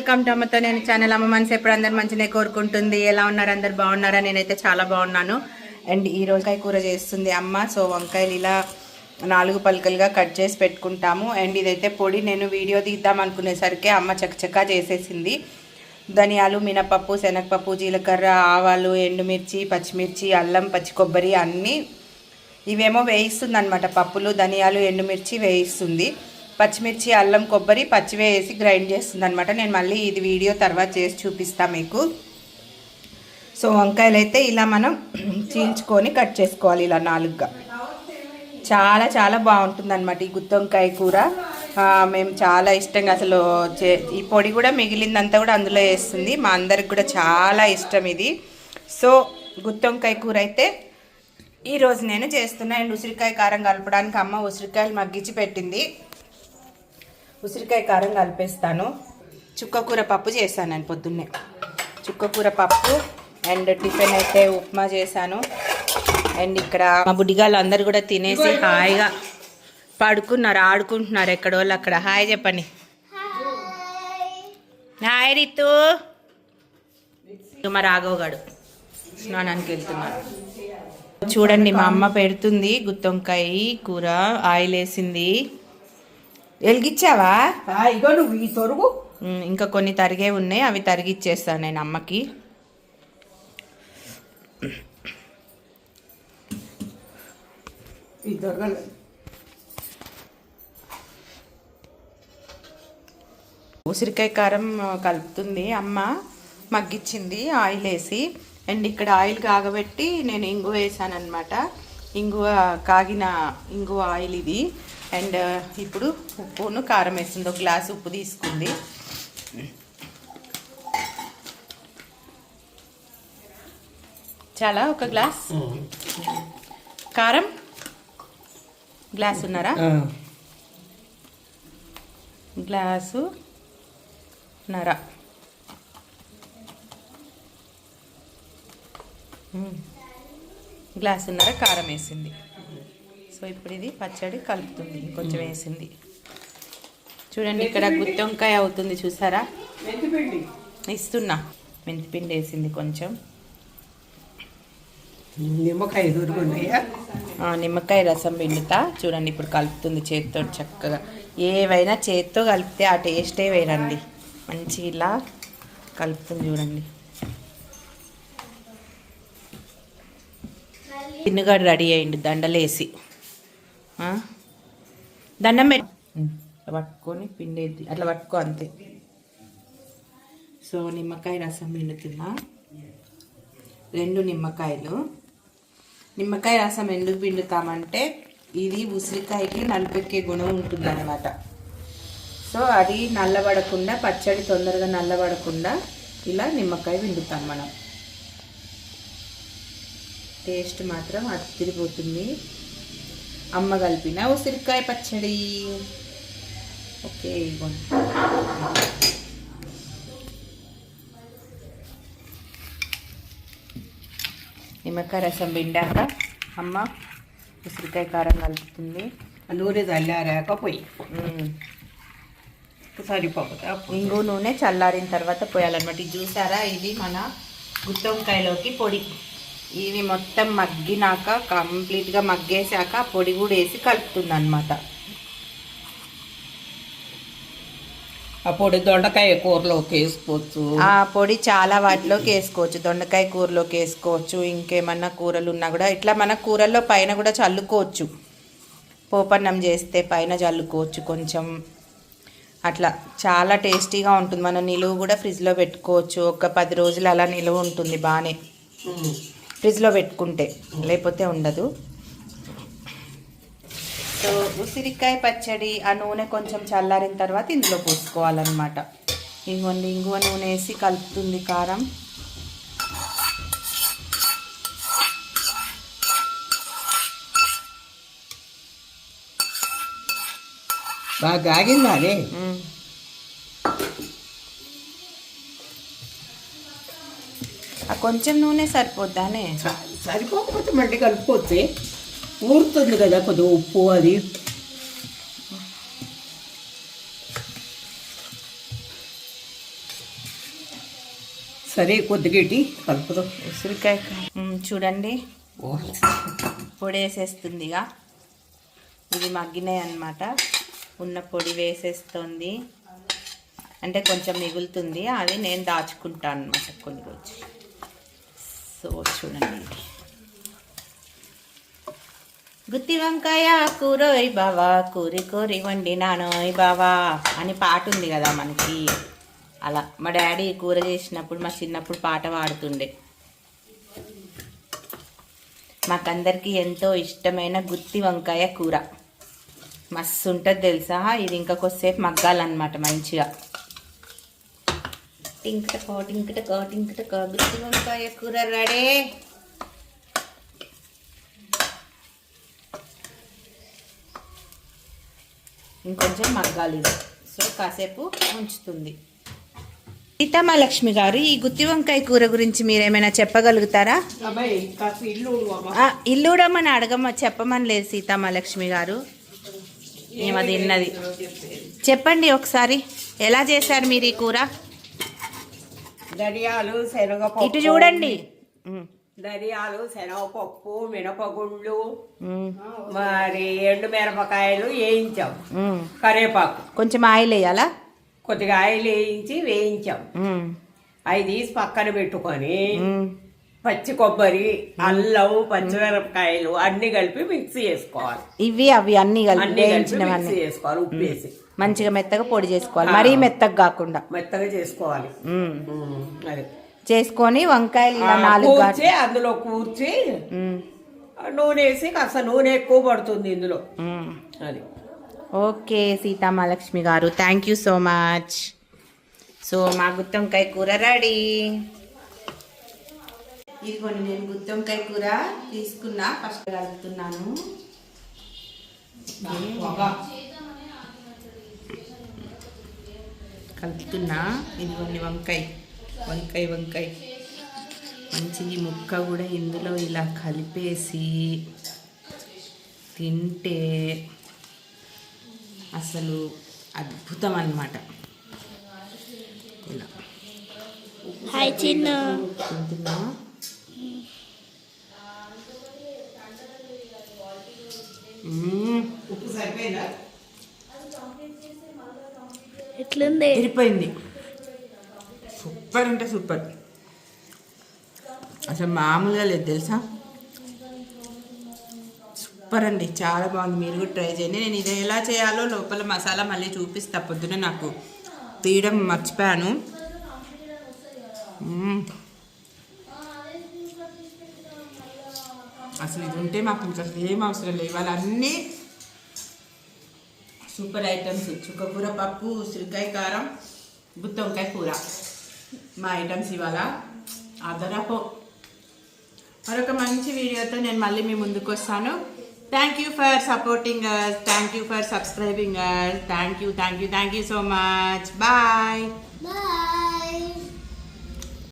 Welcome to అమ్మతో నేను channel అమ్మ మనసు ఎప్పుడు అందరు మంచిగా కోరుకుంటుంది. ఎలా ఉన్నారు? అందరు బాగున్నారా? నేనైతే చాలా బాగున్నాను. అండ్ ఈ రోజుకాయ కూర చేస్తుంది అమ్మ. సో వంకాయలు ఇలా నాలుగు పలకలుగా కట్ చేసి పెట్టుకుంటాము. అండ్ ఇదైతే పొడి. నేను వీడియో తీద్దాం అనుకునేసరికి అమ్మ చకచకా చేసేసింది. ధనియాలు మినపప్పు శనగపప్పు జీలకర్ర ఆవాలు ఎండుమిర్చి పచ్చిమిర్చి అల్లం పచ్చి కొబ్బరి అన్నీ ఇవేమో వేయిస్తుంది అనమాట పప్పులు ధనియాలు ఎండుమిర్చి వేయిస్తుంది. పచ్చిమిర్చి అల్లం కొబ్బరి పచ్చివే వేసి గ్రైండ్ చేస్తుంది అనమాట నేను మళ్ళీ ఇది వీడియో తర్వాత చేసి చూపిస్తాను మీకు. సో వంకాయలు అయితే ఇలా మనం చీల్చుకొని కట్ చేసుకోవాలి ఇలా నాలుగుగా. చాలా చాలా బాగుంటుంది అనమాట ఈ గుత్తి వంకాయ కూర. మేము చాలా ఇష్టంగా అసలు చే ఈ పొడి కూడా మిగిలిందంతా కూడా అందులో వేస్తుంది. మా అందరికి కూడా చాలా ఇష్టం ఇది. సో గుత్తి వంకాయ కూర అయితే ఈరోజు నేను చేస్తున్నా అండ్ ఉసిరికాయ కారం కలపడానికి అమ్మ ఉసిరికాయలు మగ్గించి పెట్టింది. ఉసిరికాయ కారం కలిపేస్తాను. చుక్కకూర పప్పు చేశాను నేను పొద్దున్నే. చుక్కకూర పప్పు అండ్ టిఫిన్ అయితే ఉప్మా చేశాను. అండ్ ఇక్కడ మా బుడ్డిగాళ్ళు అందరు కూడా తినేసి హాయిగా పడుకున్నారు ఆడుకుంటున్నారు ఎక్కడ వాళ్ళు అక్కడ. హాయ్ చెప్పండి. హాయ్ రితు. మా రాఘవ్ గాడు స్నానానికి వెళ్తున్నాడు చూడండి మా అమ్మ పెడుతుంది గుత్తొంకాయ కూర ఆయిల్ వేసింది వెలిగిచ్చావా ఆ, ఇగో నువ్వు ఈ తొరుగు. ఇంకా కొన్ని తరిగే ఉన్నాయి అవి తరిగిచ్చేస్తాను నేను అమ్మకి. ఈ ఉసిరికాయ కారం కలుపుతుంది. అమ్మ మగ్గిచ్చింది ఆయిల్ వేసి. అండ్ ఇక్కడ ఆయిల్ కాగబెట్టి నేను ఇంగువ వేసాను అనమాట ఇంగువ కాగిన ఇంగువ ఆయిల్ ఇది. అండ్ ఇప్పుడు ఉప్పును కారం వేస్తుంది. ఒక గ్లాస్ ఉప్పు తీసుకుంది. చాలా ఒక గ్లాస్? కారం? గ్లాస్ ఉన్నారా? గ్లాసు నర మ్మ్. గ్లాసున్నర కారం వేసింది. సో ఇప్పుడు ఇది పచ్చడి కలుపుతుంది. కొంచెం వేసింది. చూడండి ఇక్కడ గుత్తి వంకాయ అవుతుంది చూసారా? ఇస్తున్నా. మెంతిపిండి వేసింది కొంచెం. నిమ్మకాయ నిమ్మకాయ రసం పిండుతా. చూడండి ఇప్పుడు కలుపుతుంది చేతితో చక్కగా. ఏవైనా చేతితో కలిపితే ఆ టేస్టే వేరండి. మంచి ఇలా కలుపుతుంది చూడండి. పిన్నుగాడు రెడీ అయ్యిండు దండలేసి? దండం పెట్టి పట్టుకొని పిండేది అట్లా పట్టుకో అంతే. సో నిమ్మకాయ రసం పిండుతున్నా. రెండు నిమ్మకాయలు. నిమ్మకాయ రసం ఎందుకు పిండుతామంటే ఇది ఉసిరికాయకి నలిపెక్కే గుణం ఉంటుందన్నమాట. సో అది నల్లబడకుండా పచ్చడి తొందరగా నల్లబడకుండా ఇలా నిమ్మకాయ పిండుతాం మనం. టేస్ట్ మాత్రం అతిరిపోతుంది. అమ్మ కలిపిన ఉసిరికాయ పచ్చడి. ఓకే నిమ్మకాయ రసం పిండాక అమ్మ ఉసిరికాయ కారం కలుపుతుంది. నూనె చల్లారాక పోయి. సరిపోతుంది అప్పుడు ఇంగు నూనె చల్లారిన తర్వాత పోయాలన్నమాట. ఇది చూసారా? ఇది మన గుత్తొంకాయలోకి పొడి. ఇవి మొత్తం మగ్గినాక కంప్లీట్గా మగ్గేసాక ఆ పొడి కూడా వేసి కలుపుతుంది అనమాట ఆ పొడి దొండకాయ కూరలోకి వేసుకోవచ్చు. ఆ పొడి చాలా వాటిలోకి వేసుకోవచ్చు. దొండకాయ కూరలోకి వేసుకోవచ్చు. ఇంకేమన్నా కూరలు ఉన్నా కూడా ఇట్లా మన కూరల్లో పైన కూడా చల్లుకోవచ్చు. పోపన్నం చేస్తే పైన చల్లుకోవచ్చు కొంచెం. అట్లా చాలా టేస్టీగా ఉంటుంది. మనం నిలువ కూడా ఫ్రిడ్జ్లో పెట్టుకోవచ్చు. ఒక పది రోజులు అలా నిలువ ఉంటుంది బాగానే. ఫ్రిడ్జ్లో పెట్టుకుంటే లేకపోతే ఉండదు. సో ఉసిరికాయ పచ్చడి ఆ నూనె కొంచెం చల్లారిన తర్వాత ఇందులో పోసుకోవాలన్నమాట. ఇంకొంది ఇంగువ నూనె వేసి కలుపుతుంది కారం. బాగా ఆగిందా కొంచెం నూనె సరిపోద్దానే. సరిపోకపోతే మళ్ళీ కలిపిపోతే ఊరుతుంది కదా కొద్దిగా ఉప్పు అది. సరే కొద్దిగేటి కలుపుదాం. ఉసిరికాయ చూడండి. పొడి వేసేస్తుందిగా ఇది మగ్గినాయి అన్నమాట ఉన్న పొడి వేసేస్తుంది. అంటే కొంచెం మిగులుతుంది. అది నేను దాచుకుంటాను అనమాట కొన్ని రోజు సో చూడండి. గుత్తి వంకాయ కూరోయ్ బావా కూరి కూరి వండినానోయ్ బావా అని పాట ఉంది కదా మనకి. అలా మా డాడీ కూర చేసినప్పుడు మా చిన్నప్పుడు పాట పాడుతుండే. మాకందరికీ ఎంతో ఇష్టమైన గుత్తి వంకాయ కూర. మస్తు ఉంటుంది తెలుసా? ఇది ఇంకా కొద్దిసేపు మగ్గాలన్నమాట మంచిగా. టింకటకో టింకటకో టింకటకో. గుత్తి వంకాయ కూర రెడీ ఇంకొంచెం మగ్గాలి. సో కాసేపు ఉంచుతుంది. సీతమ్మలక్ష్మి గారు ఈ గుత్తి వంకాయ కూర గురించి మీరేమైనా చెప్పగలుగుతారా? అబ్బాయి కాస్త ఇల్లు ఊడవమ్మా. ఆ, ఇల్లు ఉడమని అడగమ్మ చెప్పమని లేదు సీతమ్మలక్ష్మి గారు. ఏమో తిన్నది చెప్పండి ఒకసారి ఎలా చేశారు మీరు ఈ కూర? ధనియాలు శనగపప్పు ఇటు చూడండి. ధనియాలు శనగపప్పు మినపగుళ్ళు ఉమ్, మరి ఎండు మిరపకాయలు వేయించాం. కరేపాకు. కొంచెం ఆయిల్ వేయాలా? కొద్దిగా ఆయిల్ వేయించి వేయించాం. అవి తీసి పక్కన పెట్టుకొని. పచ్చి కొబ్బరి అల్లం పచ్చిమిరపకాయలు అన్ని కలిపి మిక్సీ చేసుకోవాలి. ఇవి అవి అన్ని కలిపి అన్ని కలిపి మిక్సీ చేసుకోవాలి ఉప్పు వేసి మంచిగా మెత్తగా పొడి చేసుకోవాలి. మరీ మెత్తగా కాకుండా. మెత్తగా చేసుకోవాలి. అది. చేసుకొని వంకాయలు ఇలా నాలుగు అందులో కూర్చి నూనె వేసి కాస్త నూనె ఎక్కువ పడుతుంది ఇందులో. అది. Okay Sitamahalakshmi garu. Thank you so much so మా గుత్తొంకాయ కూర రెడీ. ఇదిగోండి నేను గుత్తొంకాయ కూర తీసుకున్నా ఫస్ట్ కలుపుతున్నాను. కలుపుతున్నా. ఇదిగోండి వంకాయ. వంకాయ వంకాయ. మంచి ఈ ముక్క కూడా ఇందులో ఇలా కలిపేసి తింటే అసలు అద్భుతం అన్నమాట. ఇలా. తింటున్నా. ఉప్పు సరిపోయిందా? ఎట్లుంది? ఎరిపోయింది సూపర్ అంటే సూపర్. అసలు మామూలుగా లేదు తెలుసా? సూపర్ అండి చాలా బాగుంది. మీరు కూడా ట్రై చేయండి. నేను ఇది ఎలా చేయాలో లోపల మసాలా మళ్ళీ చూపిస్తా పొద్దున నాకు. తీయడం మర్చిపోయాను. అసలు ఇది ఉంటే మాకు ఇంకా అసలు ఏం అవసరం లేదు. ఇవాళ అన్నీ సూపర్ ఐటమ్స్. చుక్కకూర పప్పు ఉసిరికాయ కారం గుత్తి వంకాయ కూర. మా ఐటమ్స్ ఇవాళ అదనపో మరొక మంచి వీడియోతో నేను మళ్ళీ మీ ముందుకు వస్తాను. Thank you for supporting us thank you for subscribing us thank you thank you thank you so much bye bye